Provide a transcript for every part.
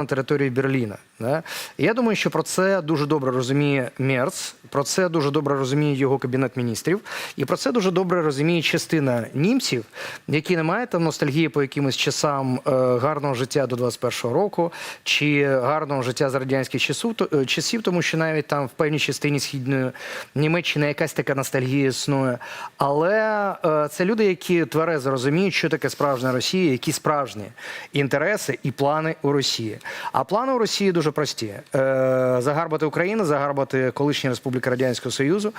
на території Берліна. Да? Я думаю, що про це дуже добре розуміє Мерц, про це дуже добре розуміє його кабінет міністрів, і про це дуже добре розуміє частина німців, які не мають там ностальгії по якимось часам е, гарного життя до 21-го року чи гарного життя за радянських е, часів, тому що навіть там в певній частині східної Німеччини якась така ностальгія існує. Але е, це люди, які тверезо розуміють, що таке справжня Росія, які справжні інтереси і плани у Росії. А плани у Росії дуже прості: Е, загарбати Україну, загарбати колишні республіки Радянського Союзу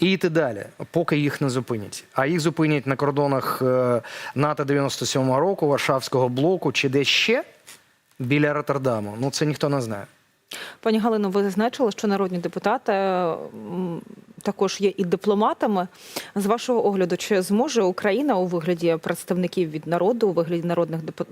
і йти далі, поки їх не зупинять. А їх зупинять на кордонах е, НАТО 97-го року, Варшавського блоку чи де ще біля Роттердаму. Ну це ніхто не знає. Пані Галино, ви зазначили, що народні депутати також є і дипломатами. З вашого огляду, чи зможе Україна у вигляді представників від народу, у вигляді народних депу-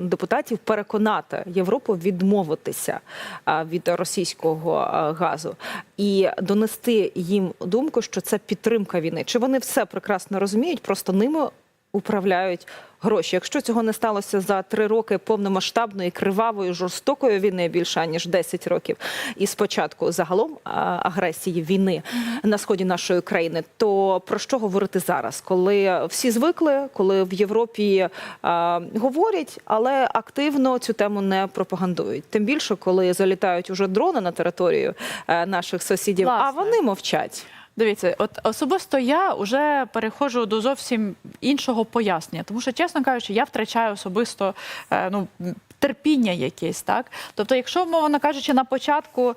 депутатів переконати Європу відмовитися від російського газу і донести їм думку, що це підтримка війни? Чи вони все прекрасно розуміють, просто ними управляють гроші. Якщо цього не сталося за три роки повномасштабної, кривавої, жорстокої війни більше ніж 10 років, і спочатку загалом агресії війни на сході нашої країни, то про що говорити зараз, коли всі звикли, коли в Європі а, говорять, але активно цю тему не пропагандують. Тим більше, коли залітають уже дрони на територію е, наших сусідів, а вони мовчать. Дивіться, от особисто я вже переходжу до зовсім іншого пояснення, тому що, чесно кажучи, я втрачаю особисто е, ну. Терпіння якесь, так тобто, якщо мовно кажучи, на початку е,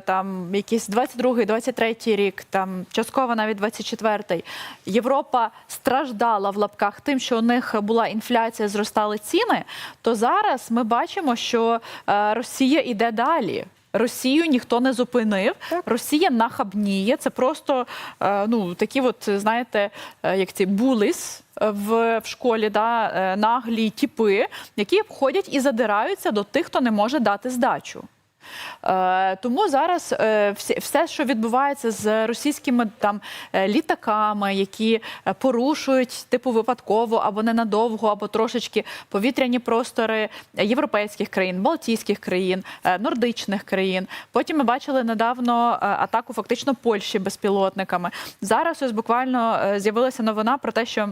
там якийсь 22-й, 23-й рік, там частково навіть 24-й, Європа страждала в лапках тим, що у них була інфляція, зростали ціни, то зараз ми бачимо, що е, Росія йде далі. Росію ніхто не зупинив. Росія нахабніє. Це просто е, ну такі, от знаєте, е, як ці булис е, в, в школі, да, наглі тіпи, які ходять і задираються до тих, хто не може дати здачу. Е, тому зараз е, все, що відбувається з російськими там е, літаками, які порушують типу випадково або ненадовго, або трошечки повітряні простори європейських країн, Балтійських країн, нордичних країн. Потім ми бачили недавно атаку фактично Польщі безпілотниками. Зараз ось буквально з'явилася новина про те, що.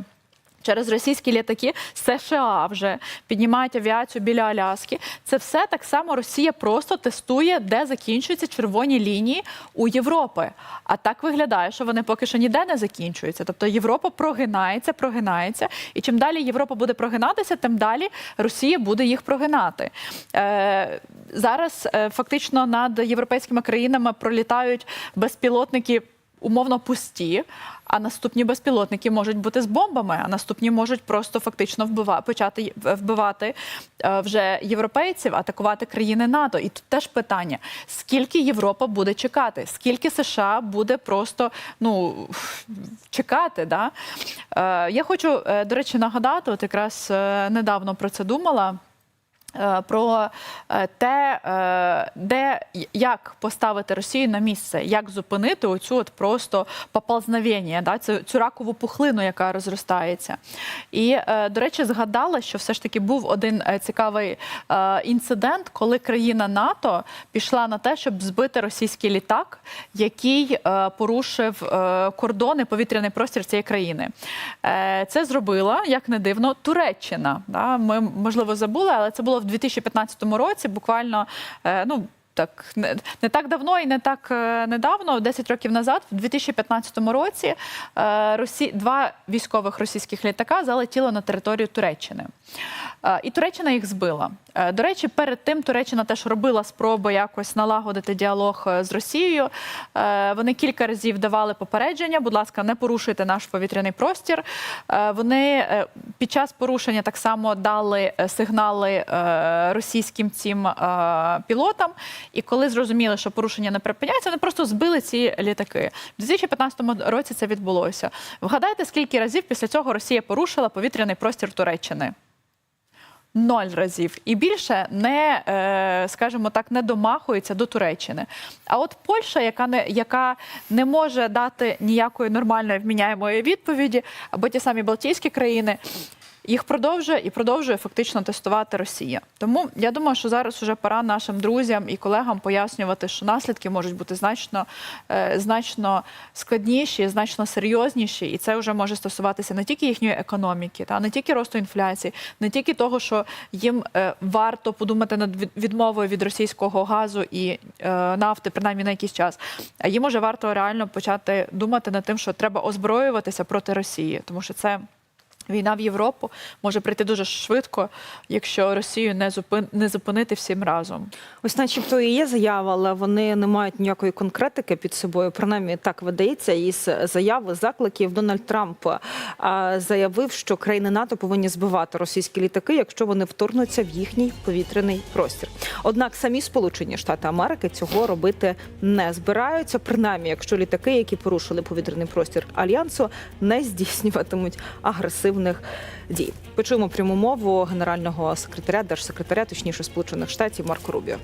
Через російські літаки США вже піднімають авіацію біля Аляски. Це все так само Росія просто тестує, де закінчуються червоні лінії у Європи. А так виглядає, що вони поки що ніде не закінчуються. Тобто Європа прогинається, прогинається, і чим далі Європа буде прогинатися, тим далі Росія буде їх прогинати. Е, зараз е, фактично над європейськими країнами пролітають безпілотники умовно пусті, а наступні безпілотники можуть бути з бомбами, а наступні можуть просто фактично вбива, почати й- вбивати е, вже європейців, атакувати країни НАТО. І тут теж питання: скільки Європа буде чекати, скільки США буде просто ну чекати. Да? Е, я хочу, е, до речі, нагадати, от якраз е, недавно про це думала. Е, Про е, те, е, де як поставити Росію на місце, як зупинити оцю от просто поползновення, да, цю, цю ракову пухлину, яка розростається. І, до речі, згадала, що все ж таки був один цікавий інцидент, коли країна НАТО пішла на те, щоб збити російський літак, який порушив кордони повітряний простір цієї країни. Це зробила, як не дивно, Туреччина. Да? Ми можливо забули, але це було в 2015 році, буквально е, ну. Так, не, не так давно і не так е, недавно, 10 років назад, в 2015 році, е, Росі... два військових російських літака залетіли на територію Туреччини. Е, і Туреччина їх збила. Е, До речі, перед тим Туреччина теж робила спроби якось налагодити діалог е, з Росією. Е, Вони кілька разів давали попередження, будь ласка, не порушуйте наш повітряний простір. Е, Вони е, під час порушення так само дали сигнали е, російським цим е, пілотам. І коли зрозуміли, що порушення не припиняється, вони просто збили ці літаки. В 2015 році це відбулося. Вгадайте, скільки разів після цього Росія порушила повітряний простір Туреччини? Ноль разів і більше не, е, скажімо так, не домахується до Туреччини. А от Польща, яка не яка не може дати ніякої нормальної вміняємої відповіді, або ті самі Балтійські країни. Їх продовжує і продовжує фактично тестувати Росія. Тому я думаю, що зараз вже пора нашим друзям і колегам пояснювати, що наслідки можуть бути значно, е, значно складніші, значно серйозніші, і це вже може стосуватися не тільки їхньої економіки, та не тільки росту інфляції, не тільки того, що їм е, варто подумати над відмовою від російського газу і е, нафти, принаймні на якийсь час. А їм уже варто реально почати думати над тим, що треба озброюватися проти Росії, тому що це. Війна в Європу може прийти дуже швидко, якщо Росію не зупин не зупинити всім разом. Ось, начебто, і є заява, але вони не мають ніякої конкретики під собою. Принаймні так видається. Із заяви закликів Дональд Трамп заявив, що країни НАТО повинні збивати російські літаки, якщо вони вторгнуться в їхній повітряний простір. Однак самі Сполучені Штати Америки цього робити не збираються. Принаймні, якщо літаки, які порушили повітряний простір альянсу, не здійснюватимуть агресивних дій. Почуємо пряму мову генерального секретаря, держсекретаря, точніше Сполучених Штатів Марко Рубіо.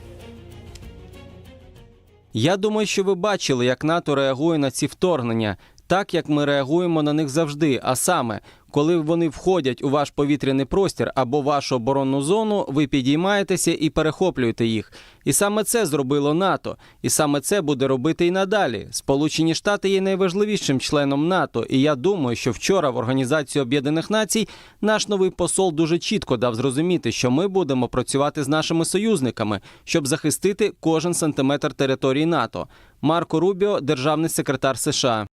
Я думаю, що ви бачили, як НАТО реагує на ці вторгнення, так як ми реагуємо на них завжди. А саме, коли вони входять у ваш повітряний простір або вашу оборонну зону, ви підіймаєтеся і перехоплюєте їх. І саме це зробило НАТО, і саме це буде робити і надалі. Сполучені Штати є найважливішим членом НАТО, і я думаю, що вчора в Організації Об'єднаних Націй наш новий посол дуже чітко дав зрозуміти, що ми будемо працювати з нашими союзниками, щоб захистити кожен сантиметр території НАТО. Марко Рубіо, державний секретар США.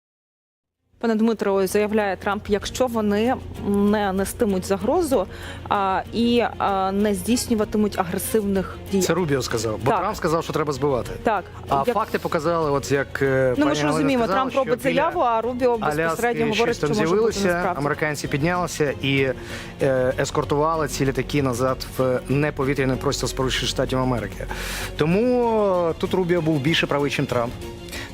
Пане Дмитро, ось заявляє Трамп, якщо вони не нестимуть загрозу а, і а, не здійснюватимуть агресивних дій. Це Рубіо сказав, бо Так. Трамп сказав, що треба збивати. Так, А як- факти показали, от як е, ну ми ж розуміємо, сказала, Трамп робить заяву, а Рубіо безпосередньо Аляски говорить, що може бути насправді. американці піднялися і е, ескортували ці літаки назад в неповітряний простір Сполучених Штатів Америки. Тому е, тут Рубіо був більше правий, ніж Трамп.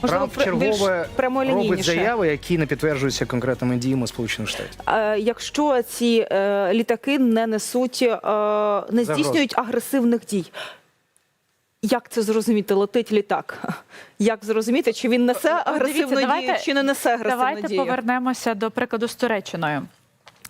Можливо, Трамп чергове робить заяви, які не підтверджуються конкретними діями Сполучених Штатів. Е, Якщо ці е, літаки не несуть, е, не здійснюють агресивних дій. Як це зрозуміти? Летить літак. Як зрозуміти, чи він несе агресивну дію, чи не несе агресивну Давайте повернемося до прикладу з Туреччиною.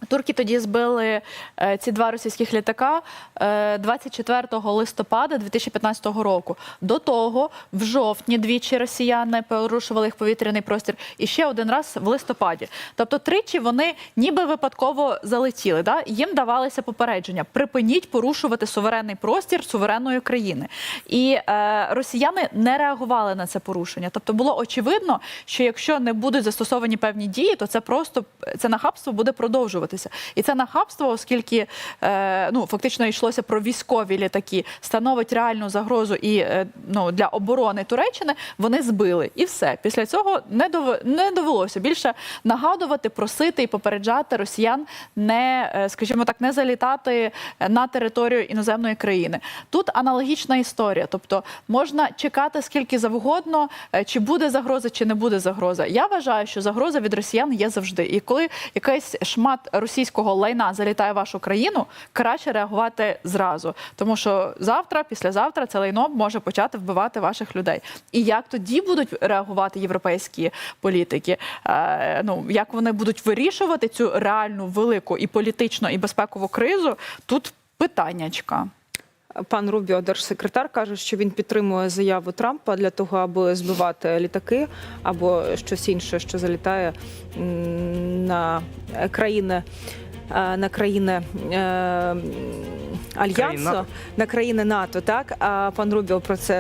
Турки тоді збили е, ці два російських літака е, 24 листопада 2015 року. До того, в жовтні двічі росіяни порушували їх повітряний простір, і ще один раз в листопаді. Тобто, тричі вони ніби випадково залетіли. Да? Їм давалися попередження: припиніть порушувати суверенний простір суверенної країни. І е, росіяни не реагували на це порушення. Тобто було очевидно, що якщо не будуть застосовані певні дії, то це просто це нахабство буде продовжуватися. І це нахабство, оскільки е, ну фактично йшлося про військові літаки, становить реальну загрозу і е, ну для оборони Туреччини. Вони збили і все. Після цього не дов... не довелося більше нагадувати, просити і попереджати росіян не, е, скажімо так, не залітати на територію іноземної країни. Тут аналогічна історія, тобто можна чекати скільки завгодно, е, чи буде загроза, чи не буде загроза. Я вважаю, що загроза від росіян є завжди. І коли якийсь шмат російського лайна залітає в вашу країну, краще реагувати зразу, тому що завтра, післязавтра, це лайно може почати вбивати ваших людей. І як тоді будуть реагувати європейські політики? Е, ну як вони будуть вирішувати цю реальну велику і політичну, і безпекову кризу? Тут питаннячка. Пан Рубіо, держсекретар, каже, що він підтримує заяву Трампа для того, аби збивати літаки або щось інше, що залітає на країни. Е, На країни е, альянсу, на країни НАТО, так а пан Рубіо про це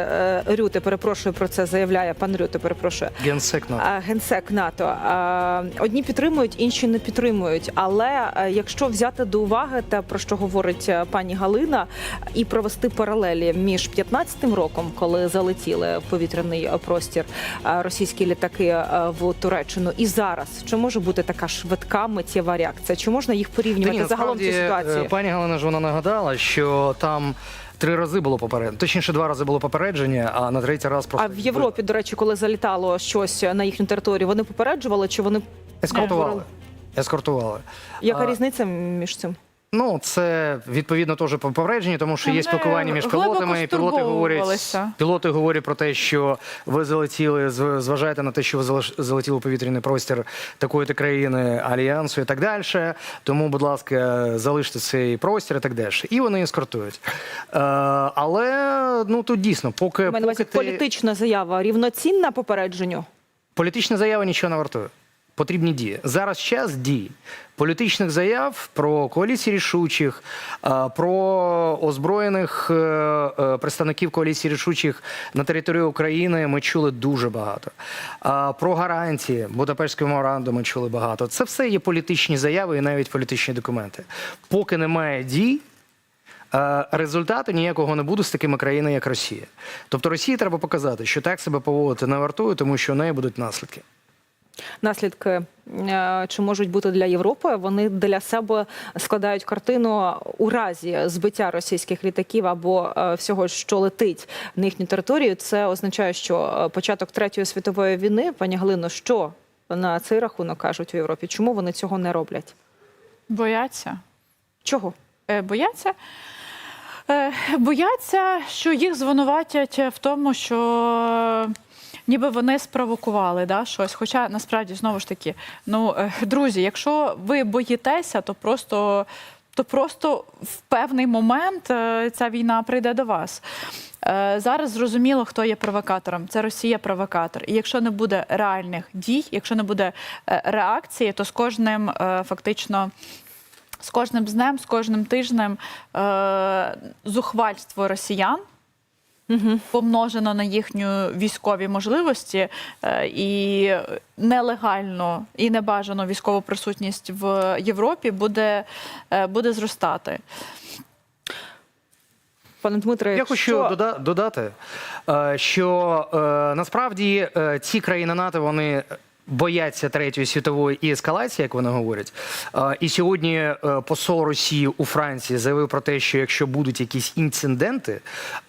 е, Рюте, перепрошую про це заявляє. Пан Рюте, перепрошую. Генсек НАТО. Генсек НАТО. Одні підтримують, інші не підтримують. Але якщо взяти до уваги те, про що говорить пані Галина, і провести паралелі між 15-м роком, коли залетіли в повітряний простір російські літаки в Туреччину, і зараз, чи може бути така швидка миттєва реакція? Чи можна їх Та порівнювати ні, загалом цю насправді, ситуацію? е, Пані Галина ж вона нагадала, що там три рази було попередження. Точніше, два рази було попередження, а на третій раз просто А в Європі, до речі, коли залітало щось на їхню територію, вони попереджували, чи вони ескортували. Ескортували. яка А, різниця між цим? Ну, це відповідно теж по попередженню, тому що є Вони спілкування між пілотами, і пілоти говорять, стурбовувалися. пілоти говорять про те, що ви залетіли, зважаєте на те, що ви залиш- залетіли у повітряний простір такої-то країни альянсу і так далі. Тому, будь ласка, залиште цей простір і так далі. І вони ескортують. Е, але ну тут дійсно, поки, У мене на увазі поки ти... політична заява рівноцінна попередженню. Політична заява нічого не вартує. Потрібні дії. Зараз час дій. Політичних заяв про коаліції рішучих, про озброєних е, е, представників коаліції рішучих на території України ми чули дуже багато. Про гарантії Будапештського меморандуму ми чули багато. Це все є політичні заяви і навіть політичні документи. Поки немає дій, Е, Результату ніякого не буде з такими країнами, як Росія. Тобто Росії треба показати, що так себе поводити не вартує, тому що у неї будуть наслідки. Наслідки е, чи можуть бути для Європи? Вони для себе складають картину у разі збиття російських літаків або е, всього, що летить на їхню територію. Це означає, що е, початок третьої світової війни, пані Галино, що на цей рахунок кажуть у Європі? Чому вони цього не роблять? Бояться. Чого? Бояться. Бояться, що їх звинуватять в тому, що ніби вони спровокували да, щось. Хоча насправді знову ж таки, ну е, друзі, якщо ви боїтеся, то просто. То просто в певний момент е, ця війна прийде до вас. Е, Зараз зрозуміло, хто є провокатором. Це Росія провокатор. І якщо не буде реальних дій, якщо не буде реакції, то з кожним фактично з кожним днем, з кожним тижнем е, зухвальство росіян. Помножено на їхню військові можливості е, і нелегально і небажано військову присутність в Європі буде, е, буде зростати. Пане Дмитре, Я хочу дода- додати, е, що е, насправді е, ці країни НАТО вони. Бояться третьої світової і ескалації, як вони говорять. І сьогодні е, посол Росії у Франції заявив про те, що якщо будуть якісь інциденти,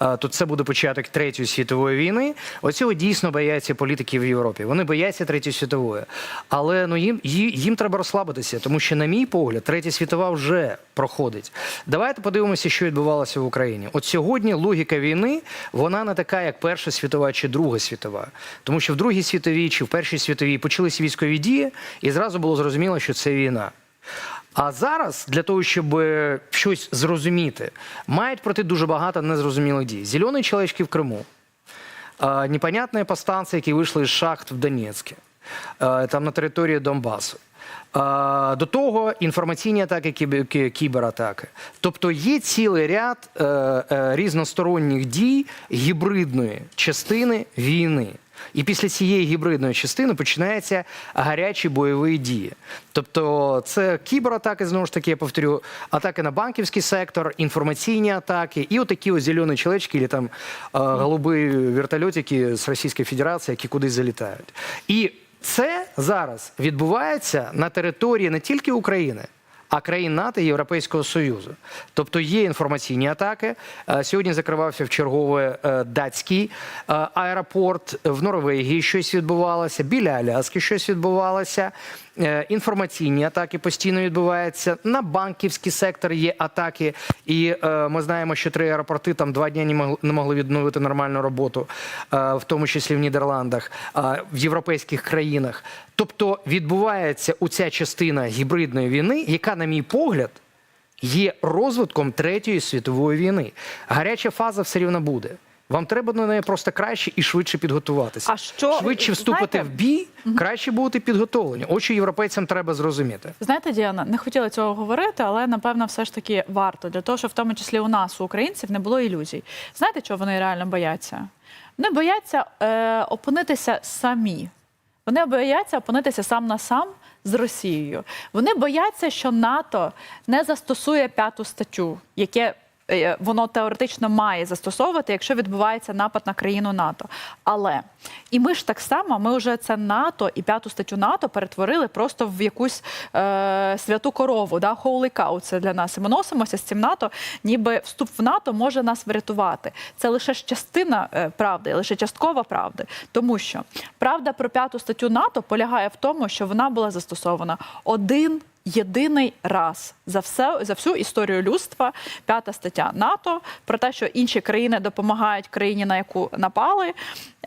е, то це буде початок третьої світової війни. Оцього дійсно бояться політики в Європі. Вони бояться третьої світової, але ну їм їм треба розслабитися, тому що, на мій погляд, третя світова вже проходить. Давайте подивимося, що відбувалося в Україні. От сьогодні логіка війни вона не така, як Перша світова чи Друга світова, тому що в Другій світовій чи в Першій світовій почалися військові дії, і зразу було зрозуміло, що це війна. А зараз для того, щоб е, щось зрозуміти, мають пройти дуже багато незрозумілих дій. Зелені чоловічки в Криму, непонятні повстанці, які вийшли з шахт в Донецьку, е, там на території Донбасу. До того інформаційні атаки, кібератаки. Тобто є цілий ряд е, е, різносторонніх дій гібридної частини війни. І після цієї гібридної частини починаються гарячі бойові дії. Тобто це кібератаки, знову ж таки, я повторю, атаки на банківський сектор, інформаційні атаки, і отакі ось зелені чоловічки, або там голуби вертольотики з Російської Федерації, які кудись залітають. І це зараз відбувається на території не тільки України. А країн НАТО і Європейського Союзу. Тобто є інформаційні атаки. Е, Сьогодні закривався в чергове е, датський е, аеропорт. В Норвегії щось відбувалося, біля Аляски щось відбувалося. Інформаційні атаки постійно відбуваються. На банківський сектор є атаки. І е, ми знаємо, що три аеропорти там два дні не могли, відновити нормальну роботу, е, в тому числі в Нідерландах, е, в європейських країнах. Тобто відбувається оця частина гібридної війни, яка, на мій погляд, є розвитком третьої світової війни. Гаряча фаза все рівно буде. Вам треба до неї просто краще і швидше підготуватися. А що, швидше вступити знаєте- в бій, краще бути підготовлені. От що європейцям треба зрозуміти. Знаєте, Діана, не хотіла цього говорити, але напевно все ж таки варто для того, щоб в тому числі у нас, у українців, не було ілюзій. Знаєте, чого вони реально бояться? Вони бояться е, опинитися самі. Вони бояться опинитися сам на сам з Росією. Вони бояться, що НАТО не застосує п'яту статтю, яке воно теоретично має застосовувати, якщо відбувається напад на країну НАТО. Але і ми ж так само, ми вже це НАТО і п'яту статтю НАТО перетворили просто в якусь е, святу корову, да, cow це для нас. І ми носимося з цим НАТО, ніби вступ в НАТО може нас врятувати. Це лише частина е, правди, лише часткова правди, тому що правда про п'яту статтю НАТО полягає в тому, що вона була застосована один єдиний раз за все за всю історію людства. П'ята стаття НАТО про те, що інші країни допомагають країні, на яку напали.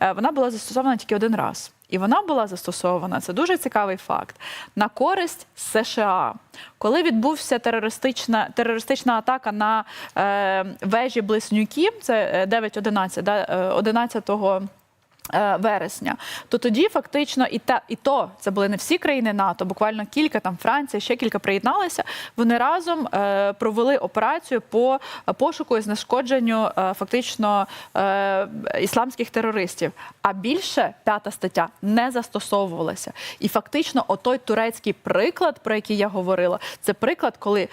е, Вона була застосована тільки один раз. І вона була застосована, це дуже цікавий факт, на користь США. Коли відбувся терористична, терористична атака на е, вежі Близнюки, це е, 9-11, да, е, 11 е, вересня, то тоді фактично і та і то це були не всі країни НАТО, буквально кілька там Франція, ще кілька приєдналися. Вони разом е, провели операцію по пошуку і знешкодженню е, фактично е, ісламських терористів. А більше п'ята стаття не застосовувалася. І фактично, отой турецький приклад, про який я говорила, це приклад, коли е,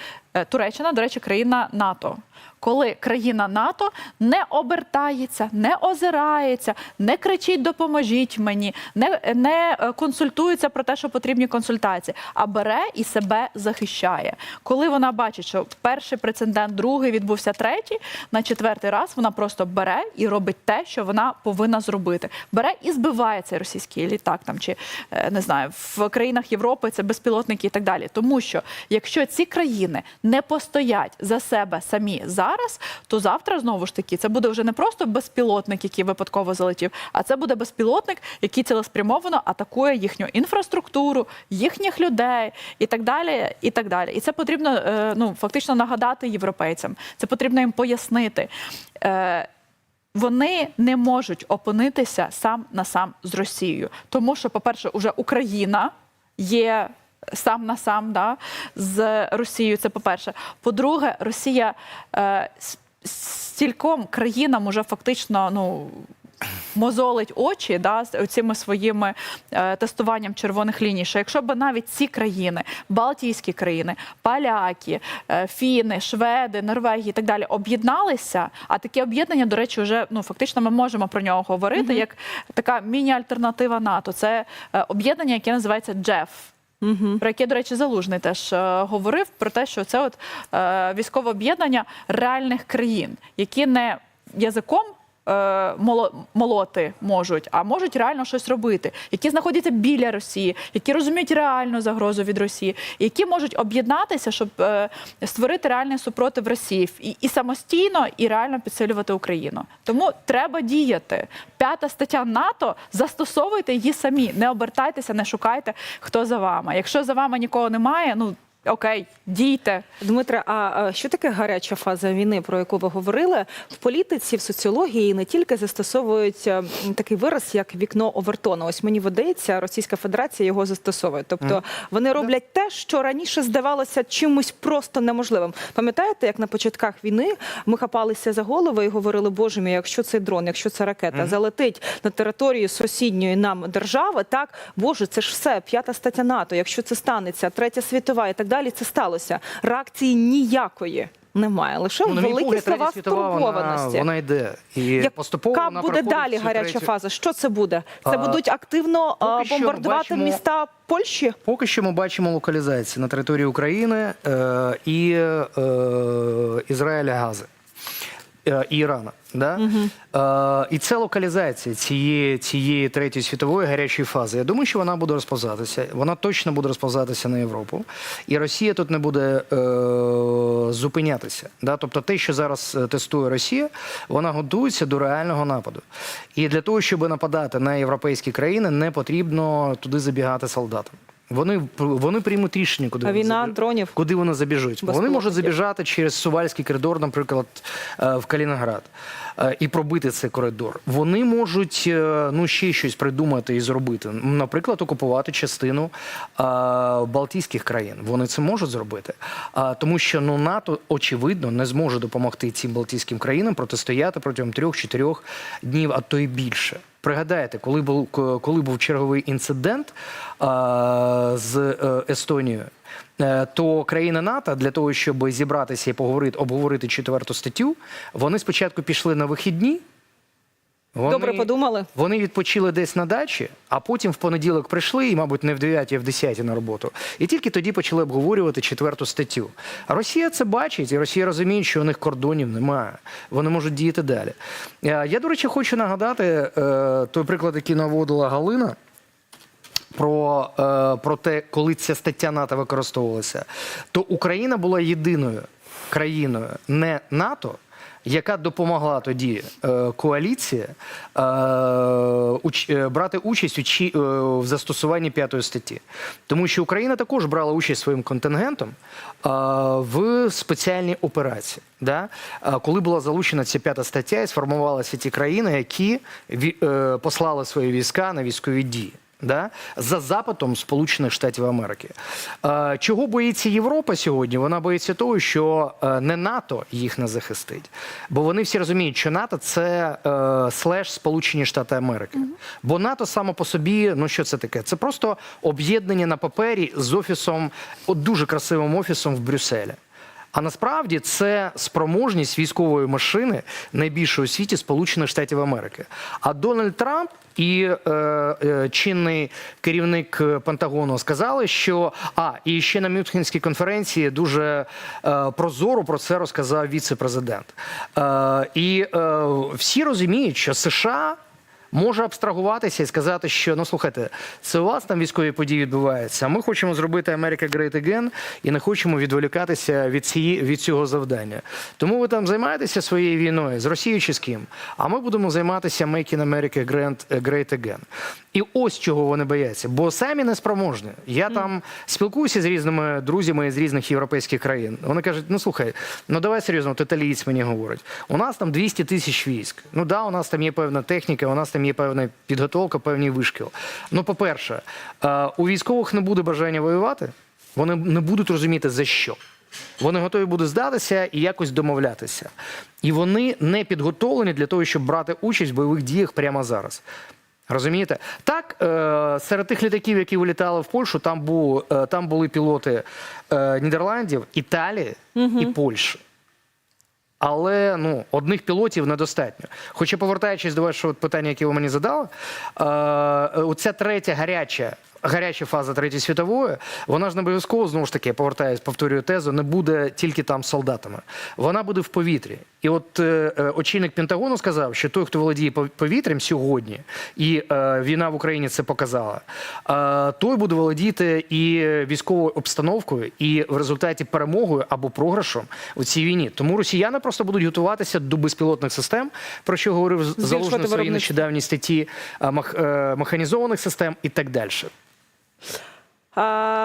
Туреччина, до речі, країна НАТО. Коли країна НАТО не обертається, не озирається, не кричить Допоможіть мені, не, не е, консультується про те, що потрібні консультації, а бере і себе захищає. Коли вона бачить, що перший прецедент, другий відбувся третій, на четвертий раз вона просто бере і робить те, що вона повинна зробити. Бере і збиває цей російський літак там чи е, не знаю в країнах Європи це безпілотники і так далі. Тому що якщо ці країни не постоять за себе самі зараз, то завтра знову ж таки це буде вже не просто безпілотник, який випадково залетів, а це буде безпілотник, який цілеспрямовано атакує їхню інфраструктуру, їхніх людей і так далі. І так далі. І це потрібно е, ну фактично нагадати європейцям. Це потрібно їм пояснити. Е, вони не можуть опинитися сам на сам з Росією, тому що, по-перше, уже Україна є сам на сам да, з Росією. Це по-перше. По-друге, Росія е, стільком країнам уже фактично ну. Мозолить очі да, з цими своїми е, тестуванням червоних ліній. Що якщо б навіть ці країни, Балтійські країни, поляки, е, фіни, шведи, Норвегії і так далі об'єдналися, а таке об'єднання, до речі, вже ну фактично ми можемо про нього говорити як така міні-альтернатива НАТО. Це е, об'єднання, яке називається Джеф. Про яке, до речі, залужний теж е, говорив про те, що це от е, військове об'єднання реальних країн, які не язиком. Е, моло- Молоти можуть, а можуть реально щось робити, які знаходяться біля Росії, які розуміють реальну загрозу від Росії, які можуть об'єднатися, щоб е, створити реальний супротив Росії і, і самостійно, і реально підсилювати Україну. Тому треба діяти. П'ята стаття НАТО застосовуйте її самі. Не обертайтеся, не шукайте, хто за вами. Якщо за вами нікого немає, ну окей, дійте. Дмитре, а що таке гаряча фаза війни, про яку ви говорили? В політиці, в соціології не тільки застосовують е, такий вираз, як вікно Овертона. Ось мені видається, Російська Федерація його застосовує. Тобто вони роблять те, що раніше здавалося чимось просто неможливим. Пам'ятаєте, як на початках війни ми хапалися за голови і говорили, боже мій, якщо цей дрон, якщо ця ракета залетить на територію сусідньої нам держави, так боже, це ж все п'ята стаття НАТО. Якщо це станеться, третя світова і так далі, це сталося. Реакції ніякої немає. Лише Ну, великі слова світова, вона, вона йде. І поступово Яка вона буде далі гаряча третю. фаза? Що це буде? Це А, будуть активно а, бомбардувати бачимо- міста Польщі? Поки що ми бачимо локалізації на території України е, і е, Ізраїля Гази. е, І Ірана, да? е, і це локалізація цієї, цієї третьої світової гарячої фази. Я думаю, що вона буде розповзатися. Вона точно буде розповзатися на Європу, і Росія тут не буде е, зупинятися. Да? Тобто, те, що зараз е, тестує Росія, вона готується до реального нападу. І для того, щоб нападати на європейські країни, не потрібно туди забігати солдатам. Вони вони приймуть рішення, куди А вони війна забіж- дронів? куди вони забіжуть. Вони можуть забіжати через Сувальський коридор, наприклад, е, в Калінінград, е, і пробити цей коридор. Вони можуть е, ну ще щось придумати і зробити. Наприклад, окупувати частину Балтійських країн. Вони це можуть зробити, А, тому що ну НАТО очевидно не зможе допомогти цим Балтійським країнам протистояти протягом трьох-чотирьох днів, а то й більше. Пригадайте, коли був коли був черговий інцидент а, з е, Естонією, е, то країни НАТО для того, щоб зібратися і поговорити, обговорити четверту статтю, вони спочатку пішли на вихідні. Вони, Добре подумали. Вони відпочили десь на дачі, а потім в понеділок прийшли, і, мабуть, не в 9, а в 10 на роботу. І тільки тоді почали обговорювати четверту статтю. А Росія це бачить, і Росія розуміє, що у них кордонів немає. Вони можуть діяти далі. Е, Я, до речі, хочу нагадати е, той приклад, який наводила Галина. про, е, про те, коли ця стаття НАТО використовувалася, то Україна була єдиною країною не НАТО. Яка допомогла тоді е, коаліції е, уч, е, брати участь у чи, е, в застосуванні п'ятої статті, тому що Україна також брала участь своїм контингентом е, в спеціальній операції. Да? Е, коли була залучена ця п'ята стаття, і сформувалися ті країни, які ві- е, послали свої війська на військові дії. Да? За запитом Сполучених Штатів Америки. Е, чого боїться Європа сьогодні? Вона боїться того, що е, не НАТО їх не захистить. Бо вони всі розуміють, що НАТО це е, слеш Сполучені Штати Америки. Бо НАТО само по собі, ну що це таке? Це просто об'єднання на папері з офісом, от дуже красивим офісом в Брюсселі. А насправді це спроможність військової машини найбільшої у світі Сполучених Штатів Америки. А Дональд Трамп і е, е, чинний керівник Пентагону сказали, що а і ще на Мюнхенській конференції дуже е, прозоро про це розказав віце-президент. Е, і е, всі розуміють, що США може абстрагуватися і сказати, що ну слухайте, це у вас там військові події відбуваються. А ми хочемо зробити America Great Again і не хочемо відволікатися від цієї від цього завдання. Тому ви там займаєтеся своєю війною з Росією чи з ким? А ми будемо займатися Making America Great Again. І ось чого вони бояться, бо самі не спроможні. Я там спілкуюся з різними друзями з різних європейських країн. Вони кажуть: ну слухай, ну давай серйозно, от італієць мені говорить. У нас там 200 тисяч військ. Ну да, у нас там є певна техніка, у нас там є певна підготовка, певний вишкіл. Ну, по-перше, е, у військових не буде бажання воювати, вони не будуть розуміти за що. Вони готові будуть здатися і якось домовлятися. І вони не підготовлені для того, щоб брати участь в бойових діях прямо зараз. Розумієте? Так, е, серед тих літаків, які вилітали в Польщу, там, був, е, там були пілоти Нідерландів, Італії і Польщі. Але ну, одних пілотів недостатньо. Хоча, повертаючись до вашого питання, яке ви мені задали, е, оця третя гаряча. Гаряча фаза Третьої світової, вона ж не обов'язково знову ж таки, повертаюсь, повторюю тезу, не буде тільки там солдатами. Вона буде в повітрі. І от е, е, очільник Пентагону сказав, що той, хто володіє повітрям сьогодні, і е, війна в Україні це показала, е, той буде володіти і військовою обстановкою, і в результаті перемогою або програшом у цій війні. Тому росіяни просто будуть готуватися до безпілотних систем, про що говорив залужний в своїй нещодавній статті е, е, механізованих систем і так далі.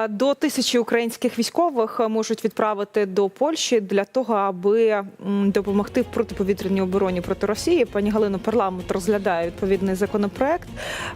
До тисячі українських військових можуть відправити до Польщі для того, аби допомогти в протиповітряній обороні проти Росії. Пані Галино, парламент розглядає відповідний законопроект.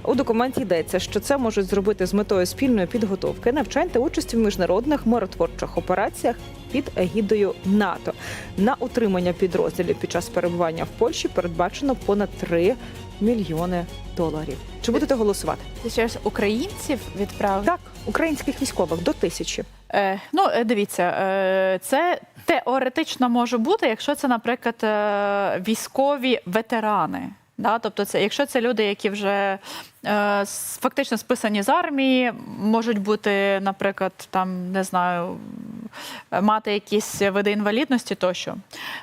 У документі йдеться, що це можуть зробити з метою спільної підготовки, навчань та участі в міжнародних миротворчих операціях під егідою НАТО. На утримання підрозділів під час перебування в Польщі передбачено понад 3 мільйони доларів. Чи будете голосувати? Через українців відправити? Так, українських військових до тисячі. Е, ну, е, дивіться, е, це теоретично може бути, якщо це, наприклад, е, військові ветерани. Да? Тобто, це, якщо це люди, які вже е, фактично списані з армії, можуть бути, наприклад, там не знаю, мати якісь види інвалідності тощо.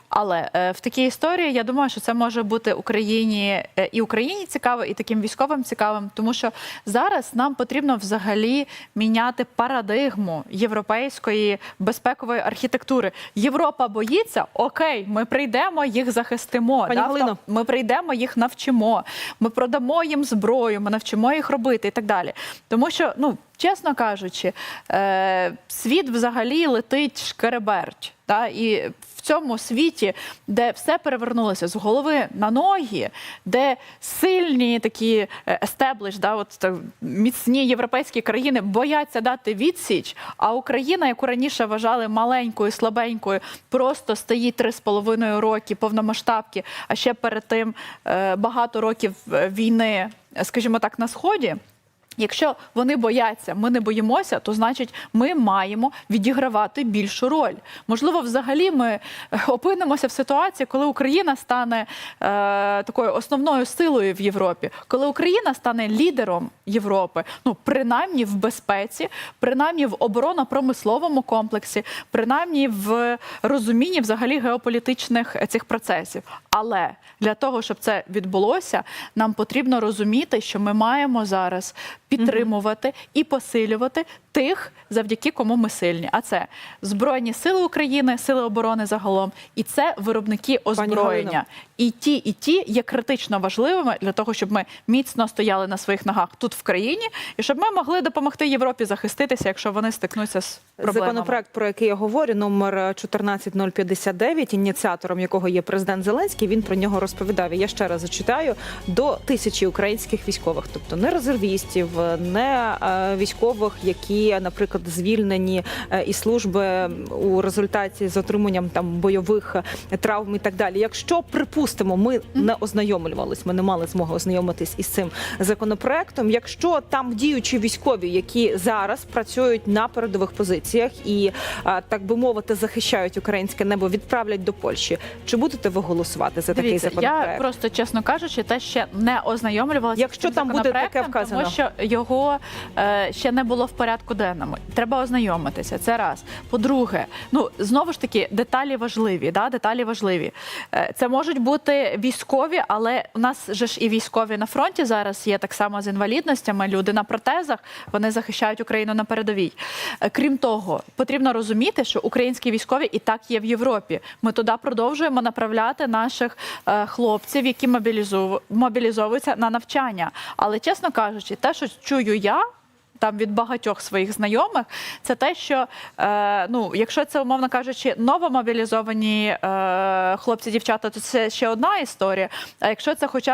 Але е, в такій історії я думаю, що це може бути Україні е, і Україні цікаво, і таким військовим цікавим, тому що зараз нам потрібно взагалі міняти парадигму європейської безпекової архітектури. Європа боїться, окей, ми прийдемо, їх захистимо. Пані да, Галино. ми прийдемо, їх навчимо. Ми продамо їм зброю, ми навчимо їх робити і так далі. Тому що, ну чесно кажучи, е, світ взагалі летить шкереберть. Та? І в цьому світі, де все перевернулося з голови на ноги, де сильні такі естеблиш, да, от так, міцні європейські країни бояться дати відсіч, а Україна, яку раніше вважали маленькою, слабенькою, просто стоїть три з половиною роки повномасштабки, а ще перед тим е, багато років е, війни, скажімо так, на сході. Якщо вони бояться, ми не боїмося, то значить ми маємо відігравати більшу роль. Можливо, взагалі ми е, опинимося в ситуації, коли Україна стане е, такою основною силою в Європі, коли Україна стане лідером Європи, ну принаймні в безпеці, принаймні в оборонно-промисловому комплексі, принаймні в розумінні взагалі геополітичних е, цих процесів. Але для того, щоб це відбулося, нам потрібно розуміти, що ми маємо зараз підтримувати і посилювати тих, завдяки кому ми сильні. А це Збройні Сили України, Сили оборони загалом, і це виробники озброєння. І ті, і ті є критично важливими для того, щоб ми міцно стояли на своїх ногах тут в країні, і щоб ми могли допомогти Європі захиститися, якщо вони стикнуться з проблемами. Законопроект, про який я говорю, номер 14059, ініціатором якого є президент Зеленський, він про нього розповідав. І я ще раз зачитаю до тисячі українських військових, тобто не резервістів, не е, військових, які, наприклад, звільнені е, із служби у результаті з отриманням там бойових е, травм і так далі. Якщо припустимо, ми не ознайомлювались, ми не мали змоги ознайомитись із цим законопроектом. Якщо там діючі військові, які зараз працюють на передових позиціях і так би мовити, захищають українське небо, відправлять до Польщі. Чи будете ви голосувати за такий Дивіться, законопроект? я просто чесно кажучи, те ще не ознайомлювалася. Якщо з цим там буде таке вказано. тому що його е, ще не було в порядку денному. Треба ознайомитися. Це раз. По-друге, ну знову ж таки, деталі важливі. Да? Деталі важливі. Е, це можуть бути військові, але у нас же ж і військові на фронті зараз є так само з інвалідностями. Люди на протезах вони захищають Україну на передовій. Е, Крім того, потрібно розуміти, що українські військові і так є в Європі. Ми туди продовжуємо направляти наших е, хлопців, які мобілізов... мобілізовуються на навчання. Але чесно кажучи, те, що чую я. Там від багатьох своїх знайомих, це те, що е, ну, якщо це умовно кажучи, новомобілізовані е, хлопці, дівчата, то це ще одна історія. А якщо це хоча б